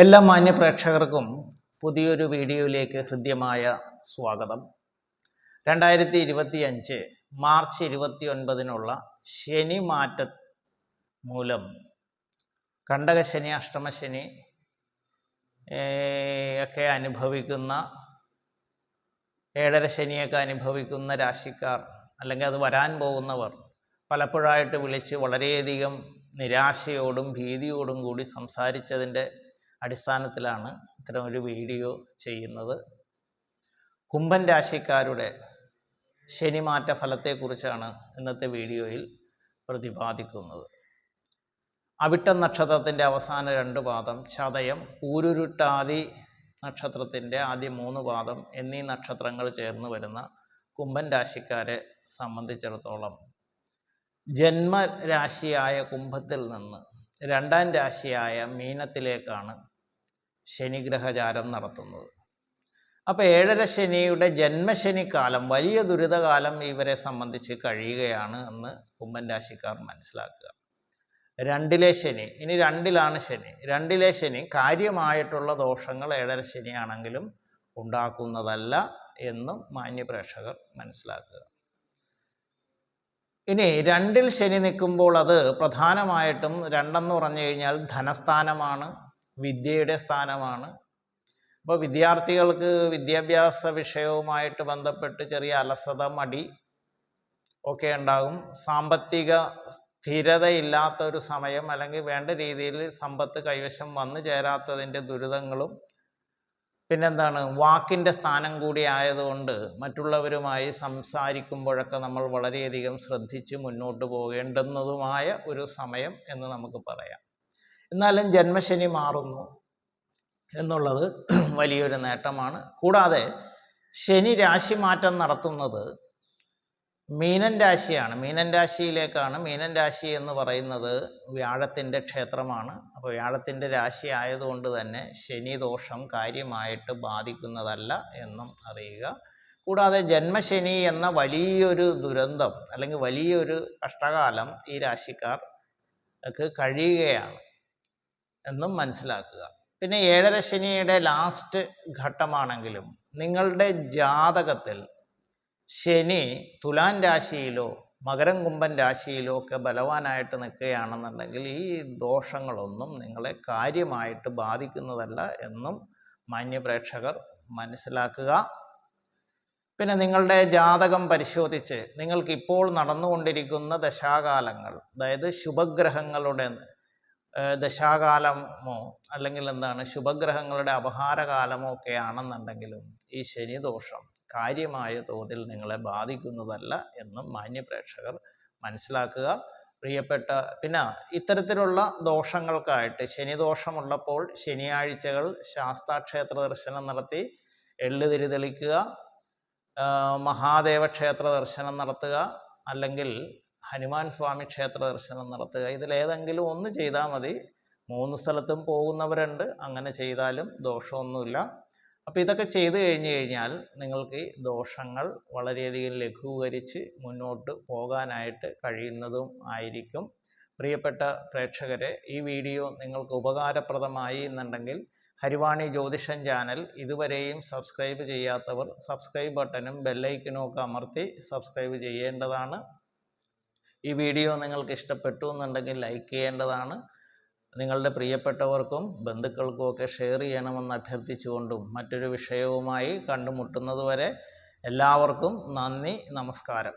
എല്ലാ മാന്യ പ്രേക്ഷകർക്കും പുതിയൊരു വീഡിയോയിലേക്ക് ഹൃദ്യമായ സ്വാഗതം. രണ്ടായിരത്തി ഇരുപത്തി അഞ്ച് മാർച്ച് ഇരുപത്തി ഒൻപതിനുള്ള ശനി മാറ്റ മൂലം കണ്ടക ശനി അഷ്ടമശനി ഒക്കെ അനുഭവിക്കുന്ന ഏഴര ശനിയൊക്കെ അനുഭവിക്കുന്ന രാശിക്കാർ അല്ലെങ്കിൽ അത് വരാൻ പോകുന്നവർ പലപ്പോഴായിട്ട് വിളിച്ച് വളരെയധികം നിരാശയോടും ഭീതിയോടും കൂടി സംസാരിച്ചതിന്റെ അടിസ്ഥാനത്തിലാണ് ഇത്തരം ഒരു വീഡിയോ ചെയ്യുന്നത്. കുംഭൻ രാശിക്കാരുടെ ശനിമാറ്റ ഫലത്തെക്കുറിച്ചാണ് ഇന്നത്തെ വീഡിയോയിൽ പ്രതിപാദിക്കുന്നത്. അവിട്ട നക്ഷത്രത്തിന്റെ അവസാന രണ്ട് പാദം ചതയം ഊരുരുട്ടാദി നക്ഷത്രത്തിന്റെ ആദ്യ മൂന്ന് പാദം എന്നീ നക്ഷത്രങ്ങൾ ചേർന്ന് വരുന്ന കുംഭൻ രാശിക്കാരെ സംബന്ധിച്ചിടത്തോളം ജന്മരാശിയായ കുംഭത്തിൽ നിന്ന് രണ്ടാം രാശിയായ മീനത്തിലേക്കാണ് ശനിഗ്രഹചാരം നടത്തുന്നത്. അപ്പോൾ ഏഴര ശനിയുടെ ജന്മശനി കാലം വലിയ ദുരിതകാലം ഇവരെ സംബന്ധിച്ച് കഴിയുകയാണ് എന്ന് കുംഭൻ രാശിക്കാർ മനസ്സിലാക്കുക. രണ്ടിലെ ശനി ഇനി രണ്ടിലാണ് ശനി. രണ്ടിലെ ശനി കാര്യമായിട്ടുള്ള ദോഷങ്ങൾ ഏഴര ശനിയാണെങ്കിലും ഉണ്ടാക്കുന്നതല്ല എന്നും മാന്യപ്രേക്ഷകർ മനസ്സിലാക്കുക. ഇനി രണ്ടിൽ ശനി നിൽക്കുമ്പോൾ അത് പ്രധാനമായിട്ടും രണ്ടെന്ന് പറഞ്ഞു കഴിഞ്ഞാൽ ധനസ്ഥാനമാണ്. വിദ്യയുടെ സ്ഥാനമാണ്. അപ്പോൾ വിദ്യാർത്ഥികൾക്ക് വിദ്യാഭ്യാസ വിഷയവുമായിട്ട് ബന്ധപ്പെട്ട് ചെറിയ അലസത മടി ഒക്കെ ഉണ്ടാകും. സാമ്പത്തിക സ്ഥിരതയില്ലാത്ത ഒരു സമയം അല്ലെങ്കിൽ വേണ്ട രീതിയിൽ സമ്പത്ത് കൈവശം വന്നു ചേരാത്തതിന്റെ ദുരിതങ്ങളും പിന്നെന്താണ്? വാക്കിന്റെ സ്ഥാനം കൂടി ആയതുകൊണ്ട് മറ്റുള്ളവരുമായി സംസാരിക്കുമ്പോഴൊക്കെ നമ്മൾ വളരെയധികം ശ്രദ്ധിച്ച് മുന്നോട്ട് പോകേണ്ടുന്നതുമായ ഒരു സമയം എന്ന് നമുക്ക് പറയാം. എന്നാലും ജന്മശനി മാറുന്നു എന്നുള്ളത് വലിയൊരു നേട്ടമാണ്. കൂടാതെ ശനി രാശി മാറ്റം നടത്തുന്നത് മീനൻ രാശിയാണ്. മീനൻ രാശിയിലേക്കാണ്. മീനൻ രാശി എന്ന് പറയുന്നത് വ്യാഴത്തിന്റെ ക്ഷേത്രമാണ്. അപ്പോൾ വ്യാഴത്തിന്റെ രാശി ആയതുകൊണ്ട് തന്നെ ശനി ദോഷം കാര്യമായിട്ട് ബാധിക്കുന്നതല്ല എന്നും അറിയുക. കൂടാതെ ജന്മശനി എന്ന വലിയൊരു ദുരന്തം അല്ലെങ്കിൽ വലിയൊരു കഷ്ടകാലം ഈ രാശിക്കാർക്ക് കഴിയുകയാണ്. എന്നും മനസ്സിലാക്കുക. പിന്നെ ഏഴര ശനിയുടെ ലാസ്റ്റ് ഘട്ടമാണെങ്കിലും നിങ്ങളുടെ ജാതകത്തിൽ ശനി തുലാൻ രാശിയിലോ മകരം കുംഭൻ രാശിയിലോ ഒക്കെ ബലവാനായിട്ട് നിൽക്കുകയാണെന്നുണ്ടെങ്കിൽ ഈ ദോഷങ്ങളൊന്നും നിങ്ങളെ കാര്യമായിട്ട് ബാധിക്കുന്നതല്ല എന്നും മാന്യപ്രേക്ഷകർ മനസ്സിലാക്കുക. പിന്നെ നിങ്ങളുടെ ജാതകം പരിശോധിച്ച് നിങ്ങൾക്ക് ഇപ്പോൾ നടന്നുകൊണ്ടിരിക്കുന്ന ദശാകാലങ്ങൾ അതായത് ശുഭഗ്രഹങ്ങളുടെ ദശാകാലമോ അല്ലെങ്കിൽ എന്താണ് ശുഭഗ്രഹങ്ങളുടെ അപഹാരകാലമോ ഒക്കെ ആണെന്നുണ്ടെങ്കിലും ഈ ശനിദോഷം കാര്യമായ തോതിൽ നിങ്ങളെ ബാധിക്കുന്നതല്ല എന്നും മാന്യപ്രേക്ഷകർ മനസ്സിലാക്കുക. പ്രിയപ്പെട്ട പിന്നെ ഇത്തരത്തിലുള്ള ദോഷങ്ങൾക്കായിട്ട് ശനിദോഷമുള്ളപ്പോൾ ശനിയാഴ്ചകൾ ശാസ്താക്ഷേത്ര ദർശനം നടത്തി എള്ളുതിരി തെളിക്കുക മഹാദേവ ക്ഷേത്ര ദർശനം നടത്തുക അല്ലെങ്കിൽ ഹനുമാൻ സ്വാമി ക്ഷേത്ര ദർശനം നടത്തുക. ഇതിലേതെങ്കിലും ഒന്ന് ചെയ്താൽ മതി. മൂന്ന് സ്ഥലത്തും പോകുന്നവരുണ്ട്. അങ്ങനെ ചെയ്താലും ദോഷമൊന്നുമില്ല. അപ്പോൾ ഇതൊക്കെ ചെയ്തു കഴിഞ്ഞു കഴിഞ്ഞാൽ നിങ്ങൾക്ക് ഈ ദോഷങ്ങൾ വളരെയധികം ലഘൂകരിച്ച് മുന്നോട്ട് പോകാനായിട്ട് കഴിയുന്നതും ആയിരിക്കും. പ്രിയപ്പെട്ട പ്രേക്ഷകരെ ഈ വീഡിയോ നിങ്ങൾക്ക് ഉപകാരപ്രദമായി എന്നുണ്ടെങ്കിൽ ഹരിവാണി ജ്യോതിഷൻ ചാനൽ ഇതുവരെയും സബ്സ്ക്രൈബ് ചെയ്യാത്തവർ സബ്സ്ക്രൈബ് ബട്ടനും ബെല്ലൈക്കനും ഒക്കെ അമർത്തി സബ്സ്ക്രൈബ് ചെയ്യേണ്ടതാണ്. ഈ വീഡിയോ നിങ്ങൾക്ക് ഇഷ്ടപ്പെട്ടു എന്നുണ്ടെങ്കിൽ ലൈക്ക് ചെയ്യേണ്ടതാണ്. നിങ്ങളുടെ പ്രിയപ്പെട്ടവർക്കും ബന്ധുക്കൾക്കും ഒക്കെ ഷെയർ ചെയ്യണമെന്ന് അഭ്യർത്ഥിച്ചുകൊണ്ടും മറ്റൊരു വിഷയവുമായി കണ്ടുമുട്ടുന്നതുവരെ എല്ലാവർക്കും നന്ദി നമസ്കാരം.